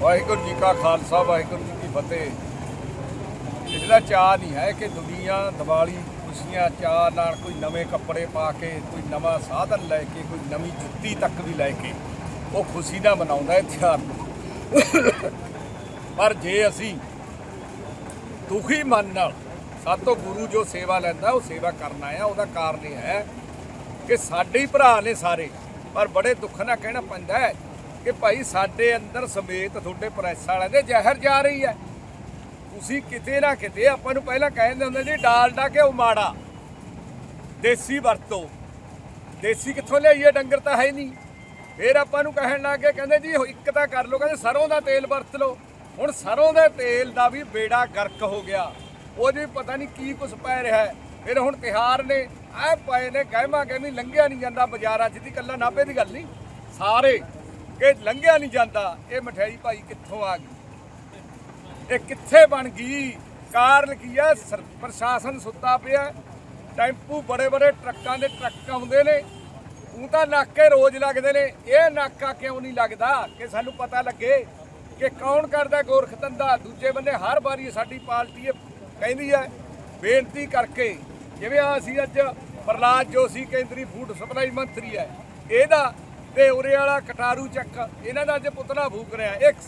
ਵਾਹਿਗੁਰੂ ਜੀ ਕਾ ਖਾਲਸਾ, ਵਾਹਿਗੁਰੂ ਜੀ ਕੀ ਫਤਿਹ। ਇਹਦਾ ਚਾਹ ਨਹੀਂ ਹੈ ਕਿ ਦੁਨੀਆ, ਦੀਵਾਲੀ, ਖੁਸ਼ੀਆਂ ਚਾਹ ਨਾਲ ਕੋਈ ਨਵੇਂ ਕੱਪੜੇ ਪਾ ਕੇ, ਕੋਈ ਨਵਾਂ ਸਾਧਨ ਲੈ ਕੇ, ਕੋਈ ਨਵੀਂ ਜੁੱਤੀ ਤੱਕ ਵੀ ਲੈ ਕੇ, ਉਹ ਖੁਸ਼ੀ ਨਾਲ ਮਨਾਉਂਦਾ ਹੈ ਤਿਉਹਾਰ ਨੂੰ। ਪਰ ਜੇ ਅਸੀਂ ਦੁਖੀ ਮਨ ਨਾਲ ਸਾਤੋਂ ਗੁਰੂ ਜੋ ਸੇਵਾ ਲੈਂਦਾ, ਉਹ ਸੇਵਾ ਕਰਨਾ ਆ ਉਹਦਾ ਕਾਰਨ ਇਹ ਹੈ ਕਿ ਸਾਡੇ ਹੀ ਭਰਾ ਨੇ ਸਾਰੇ, ਪਰ ਬੜੇ ਦੁੱਖ ਨਾਲ ਕਹਿਣਾ ਪੈਂਦਾ ਹੈ ਕਿ ਭਾਈ ਸਾਡੇ ਅੰਦਰ ਸਮੇਤ ਤੁਹਾਡੇ ਪ੍ਰੈਸ ਵਾਲਿਆਂ ਦੇ ਜ਼ਹਿਰ ਜਾ ਰਹੀ ਹੈ। ਤੁਸੀਂ ਕਿਤੇ ਨਾ ਕਿਤੇ ਆਪਾਂ ਨੂੰ ਪਹਿਲਾਂ ਕਹਿੰਦੇ ਹੁੰਦੇ ਸੀ ਡਾਲਡਾ ਉਹ ਮਾੜਾ। ਦੇਸੀ ਵਰਤੋ। ਦੇਸੀ ਕਿੱਥੋਂ ਲਿਆਈਏ, ਡੰਗਰ ਤਾਂ ਹੈ ਨਹੀਂ। ਫਿਰ ਆਪਾਂ ਨੂੰ ਕਹਿਣ ਲੱਗ ਲੱਗੇ ਕਹਿੰਦੇ ਜੀ, ਇੱਕ ਤਾਂ ਕਰ ਲਓ, ਕਹਿੰਦੇ ਸਰੋਂ ਦਾ ਤੇਲ ਵਰਤ ਲਓ। ਹੁਣ ਸਰੋਂ ਦੇ ਤੇਲ ਦਾ ਵੀ ਬੇੜਾ ਗਰਕ ਹੋ ਗਿਆ। ਉਹਦੇ ਪਤਾ ਨਹੀਂ ਕੀ ਕੁਛ ਪੈ ਰਿਹਾ ਹੈ। ਫਿਰ ਹੁਣ ਤਿਹਾਰ ਨੇ, ਐ ਪਏ ਨੇ ਕਹਿਮਾ ਕਹਿਮੀ ਲੰਘਿਆ ਨਹੀਂ ਜਾਂਦਾ ਬਾਜ਼ਾਰਾਂ 'ਚ। ਦੀ ਕੱਲਾ ਨਾਭੇ ਦੀ ਗੱਲ ਨਹੀਂ। ਸਾਰੇ ਇਹ ਲੰਘਿਆ ਨਹੀਂ ਜਾਂਦਾ। ਇਹ ਮਠਿਆਈ ਭਾਈ ਕਿੱਥੋਂ ਆ ਗਈ? ਇਹ ਕਿੱਥੇ ਬਣ ਗਈ? ਕਾਰਨ ਕੀ ਹੈ ਸਰ- ਪ੍ਰਸ਼ਾਸਨ ਸੁੱਤਾ ਪਿਆ। ਟੈਂਪੂ ਬੜੇ ਬੜੇ ਟਰੱਕਾਂ ਦੇ ਟਰੱਕ ਆਉਂਦੇ ਨੇ। ਉਹ ਤਾਂ ਨਾਕੇ ਰੋਜ਼ ਲੱਗਦੇ ਨੇ। ਇਹ ਨਾਕਾ ਕਿਉਂ ਨਹੀਂ ਲੱਗਦਾ? ਕਿ ਸਾਨੂੰ ਪਤਾ ਲੱਗੇ ਕਿ ਕੌਣ ਕਰਦਾ ਗੋਰਖ ਧੰਦਾ? ਦੂਜੇ ਬੰਨੇ ਹਰ ਵਾਰੀ ਸਾਡੀ ਪਾਰਟੀ ਇਹ ਕਹਿੰਦੀ ਹੈ ਬੇਨਤੀ ਕਰਕੇ। ਜਿਵੇਂ ਅਸੀਂ ਅੱਜ ਪ੍ਰਲਾਦ ਜੋਸ਼ੀ ਕੇਂਦਰੀ ਫੂਡ ਸਪਲਾਈ ਮੰਤਰੀ ਹੈ ਇਹਦਾ ਤੇ ਉਰੇ ਵਾਲਾ ਕਟਾਰੂ ਚੱਕ ਇਹਨਾਂ ਦਾ ਅੱਜ ਪੁਤਲਾ ਫੂਕ ਰਿਹਾ। ਇੱਕ